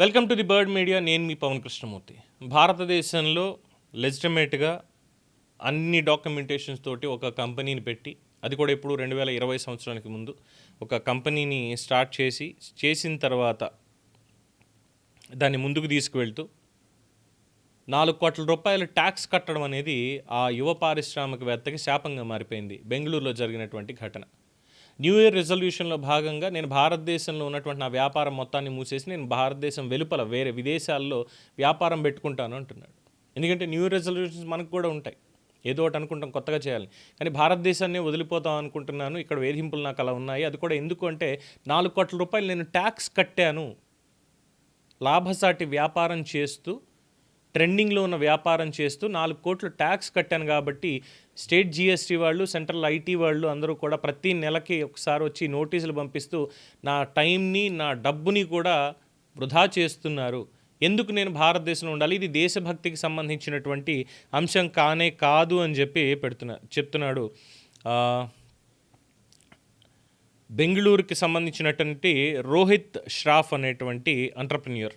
Welcome to the bird media. నేను మీ పవన్ కృష్ణమూర్తి. భారతదేశంలో లెజిటమేట్గా అన్ని డాక్యుమెంటేషన్స్ తోటి ఒక కంపెనీని పెట్టి అది కూడా ఇప్పుడు రెండు వేల ఇరవై సంవత్సరానికి ముందు ఒక కంపెనీని స్టార్ట్ చేసి చేసిన తర్వాత దాన్ని ముందుకు తీసుకువెళ్తూ నాలుగు కోట్ల రూపాయలు ట్యాక్స్ కట్టడం అనేది ఆ యువ పారిశ్రామికవేత్తకి శాపంగా మారిపోయింది. బెంగళూరులో జరిగినటువంటి ఘటన. న్యూ ఇయర్ రెజల్యూషన్లో భాగంగా నేను భారతదేశంలో ఉన్నటువంటి నా వ్యాపారం మొత్తాన్ని మూసేసి నేను భారతదేశం వెలుపల వేరే విదేశాల్లో వ్యాపారం పెట్టుకుంటాను అంటున్నాడు. ఎందుకంటే న్యూ ఇయర్ రెజల్యూషన్స్ మనకు కూడా ఉంటాయి. ఏదో ఒకటి అనుకుంటాం కొత్తగా చేయాలి కానీ భారతదేశాన్ని వదిలిపోతాం అనుకుంటున్నాను. ఇక్కడ వేధింపులు నాకు అలా ఉన్నాయి. అది కూడా ఎందుకు అంటే నాలుగు కోట్ల రూపాయలు నేను ట్యాక్స్ కట్టాను. లాభసాటి వ్యాపారం చేస్తూ ట్రెండింగ్లో ఉన్న వ్యాపారం చేస్తూ నాలుగు కోట్లు ట్యాక్స్ కట్టాను కాబట్టి స్టేట్ జిఎస్టీ వాళ్ళు సెంట్రల్ ఐటీ వాళ్ళు అందరూ కూడా ప్రతి నెలకి ఒకసారి వచ్చి నోటీసులు పంపిస్తూ నా టైంని నా డబ్బుని కూడా వృధా చేస్తున్నారు. ఎందుకు నేను భారతదేశంలో ఉండాలి? ఇది దేశభక్తికి సంబంధించినటువంటి అంశం కానే కాదు అని చెప్పి పెడుతున్నా చెప్తున్నాడు. బెంగళూరుకి సంబంధించినటువంటి రోహిత్ ష్రాఫ్ అనేటువంటి అంటర్ప్రెన్యూర్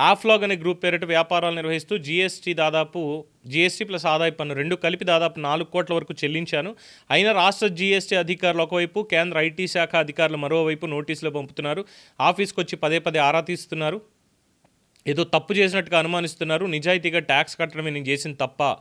ఆఫ్లాగ్ అనే గ్రూప్ పేరిట వ్యాపారాలు నిర్వహిస్తూ జీఎస్టీ దాదాపు జీఎస్టీ ప్లస్ ఆదాయ పన్ను రెండు కలిపి దాదాపు నాలుగు కోట్ల వరకు చెల్లించాను. అయినా రాష్ట్ర జీఎస్టీ అధికారులు ఒకవైపు కేంద్ర ఐటీ శాఖ అధికారులు మరోవైపు నోటీసులు పంపుతున్నారు. ఆఫీస్కి వచ్చి పదే పదే ఆరా తీస్తున్నారు. ఏదో తప్పు చేసినట్టుగా అనుమానిస్తున్నారు. నిజాయితీగా ట్యాక్స్ కట్టడమే నేను చేసిన తప్ప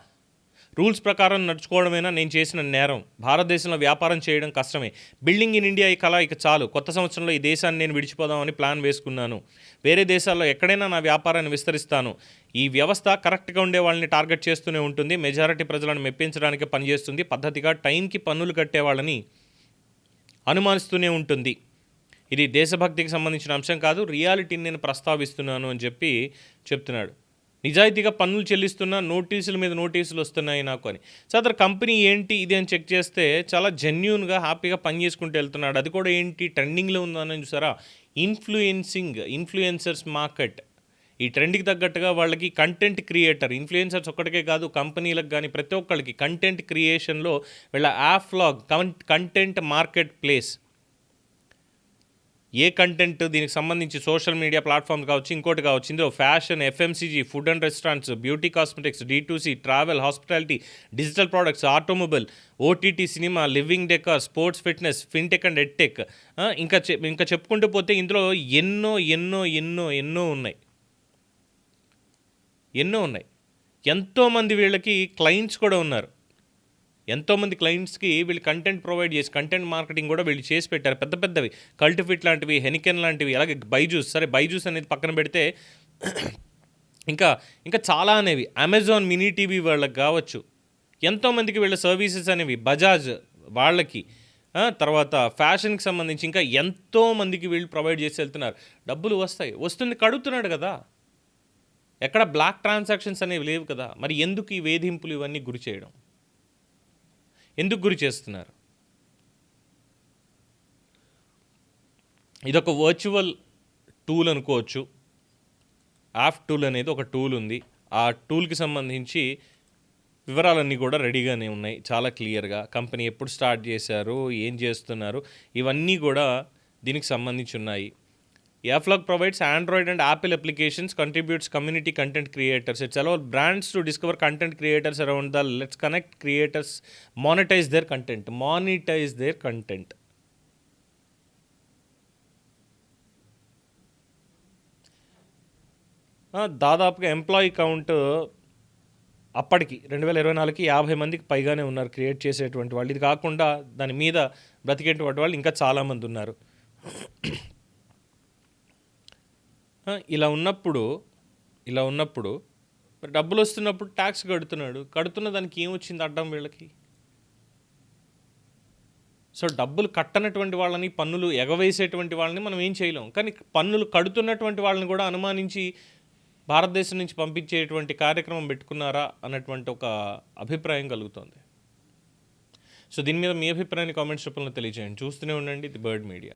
రూల్స్ ప్రకారం నడుచుకోవడమైనా? నేను చేసిన నేరం. భారతదేశంలో వ్యాపారం చేయడం కష్టమే. బిల్డింగ్ ఇన్ ఇండియా ఈ కళ ఇక చాలు. కొత్త సంవత్సరంలో ఈ దేశాన్ని నేను విడిచిపోదామని ప్లాన్ వేసుకున్నాను. వేరే దేశాల్లో ఎక్కడైనా నా వ్యాపారాన్ని విస్తరిస్తాను. ఈ వ్యవస్థ కరెక్ట్గా ఉండే వాళ్ళని టార్గెట్ చేస్తూనే ఉంటుంది. మెజారిటీ ప్రజలను మెప్పించడానికి పనిచేస్తుంది. పద్ధతిగా టైంకి పన్నులు కట్టే వాళ్ళని అనుమానిస్తూనే ఉంటుంది. ఇది దేశభక్తికి సంబంధించిన అంశం కాదు. రియాలిటీని నేను ప్రస్తావిస్తున్నాను అని చెప్పి చెప్తున్నాడు. నిజాయితీగా పన్నులు చెల్లిస్తున్నా నోటీసుల మీద నోటీసులు వస్తున్నాయి నాకు అని. సో అతను కంపెనీ ఏంటి ఇది అని చెక్ చేస్తే చాలా జెన్యున్గా హ్యాపీగా పని చేసుకుంటూ వెళ్తున్నాడు. అది కూడా ఏంటి ట్రెండింగ్లో ఉందని చూసారా? Influencing influencers market. ఈ ట్రెండ్కి తగ్గట్టుగా వాళ్ళకి కంటెంట్ క్రియేటర్ ఇన్ఫ్లుయెన్సర్స్ ఒక్కడికే కాదు కంపెనీలకు కానీ ప్రతి ఒక్కళ్ళకి కంటెంట్ క్రియేషన్లో వీళ్ళ యాఫ్లాగ్ కంటెంట్ మార్కెట్ ప్లేస్ ఏ కంటెంట్ దీనికి సంబంధించి సోషల్ మీడియా ప్లాట్ఫామ్ కావచ్చు ఇంకోటి కావచ్చు ఇందులో fashion FMCG food and restaurants beauty cosmetics D2C travel hospitality digital products automobile OTT cinema living decor sports fitness fintech and edtech ఇంకా ఇంకా చెప్పుకుంటూ పోతే ఇందులో ఎన్నో ఎన్నో ఎన్నో ఎన్నో ఉన్నాయి. ఎన్నో ఉన్నాయి. ఎంతోమంది వీళ్ళకి క్లయింట్స్ కూడా ఉన్నారు. ఎంతోమంది క్లయింట్స్కి వీళ్ళు కంటెంట్ ప్రొవైడ్ చేసి కంటెంట్ మార్కెటింగ్ కూడా వీళ్ళు చేసి పెట్టారు. పెద్ద పెద్దవి. కల్టిఫిట్ లాంటివి హెనికెన్ లాంటివి అలాగే బైజూస్ సరే బైజూస్ అనేది పక్కన పెడితే ఇంకా ఇంకా చాలా అనేవి. అమెజాన్ మినీ టీవీ వాళ్ళకి కావచ్చు. ఎంతోమందికి వీళ్ళ సర్వీసెస్ అనేవి. బజాజ్ వాళ్ళకి. తర్వాత ఫ్యాషన్కి సంబంధించి ఇంకా ఎంతోమందికి వీళ్ళు ప్రొవైడ్ చేసి వెళ్తున్నారు. డబ్బులు వస్తాయి. వస్తుంది కడుగుతున్నాడు కదా. ఎక్కడ బ్లాక్ ట్రాన్సాక్షన్స్ అనేవి లేవు కదా. మరి ఎందుకు ఈ వేధింపులు ఇవన్నీ గురి చేయడం? ఎందుకు గురి చేస్తున్నారు? ఇదొక వర్చువల్ టూల్ అనుకోవచ్చు. యాప్ టూల్ అనేది ఒక టూల్ ఉంది. ఆ టూల్కి సంబంధించి వివరాలన్నీ కూడా రెడీగానే ఉన్నాయి. చాలా క్లియర్గా కంపెనీ ఎప్పుడు స్టార్ట్ చేశారు? ఏం చేస్తున్నారు? ఇవన్నీ కూడా దీనికి సంబంధించి ఉన్నాయి. ఎఫ్లాగ్ provides Android and Apple applications contributes community content creators it's allow brands to discover content creators around the let's connect creators monetize their content monetize their content దాదాపుగా ఎంప్లాయీ కౌంట్ అప్పటికి రెండు వేల ఇరవై నాలుగుకి యాభై మందికి పైగానే ఉన్నారు క్రియేట్ చేసేటువంటి వాళ్ళు. ఇది కాకుండా దాని మీద బ్రతికేటువంటి వాళ్ళు ఇంకా చాలామంది ఉన్నారు. ఇలా ఉన్నప్పుడు ఇలా ఉన్నప్పుడు మరి డబ్బులు వస్తున్నప్పుడు ట్యాక్స్ కడుతున్నాడు. కడుతున్న దానికి ఏమొచ్చింది అడ్డం వీళ్ళకి? సో డబ్బులు కట్టనటువంటి వాళ్ళని పన్నులు ఎగవేసేటువంటి వాళ్ళని మనం ఏం చేయలేం. కానీ పన్నులు కడుతున్నటువంటి వాళ్ళని కూడా అనుమానించి భారతదేశం నుంచి పంపించేటువంటి కార్యక్రమం పెట్టుకున్నారా అన్నటువంటి ఒక అభిప్రాయం కలుగుతోంది. సో దీని మీద మీ అభిప్రాయాన్ని కామెంట్స్ రూపంలో తెలియజేయండి. చూస్తూనే ఉండండి ది బర్డ్ మీడియా.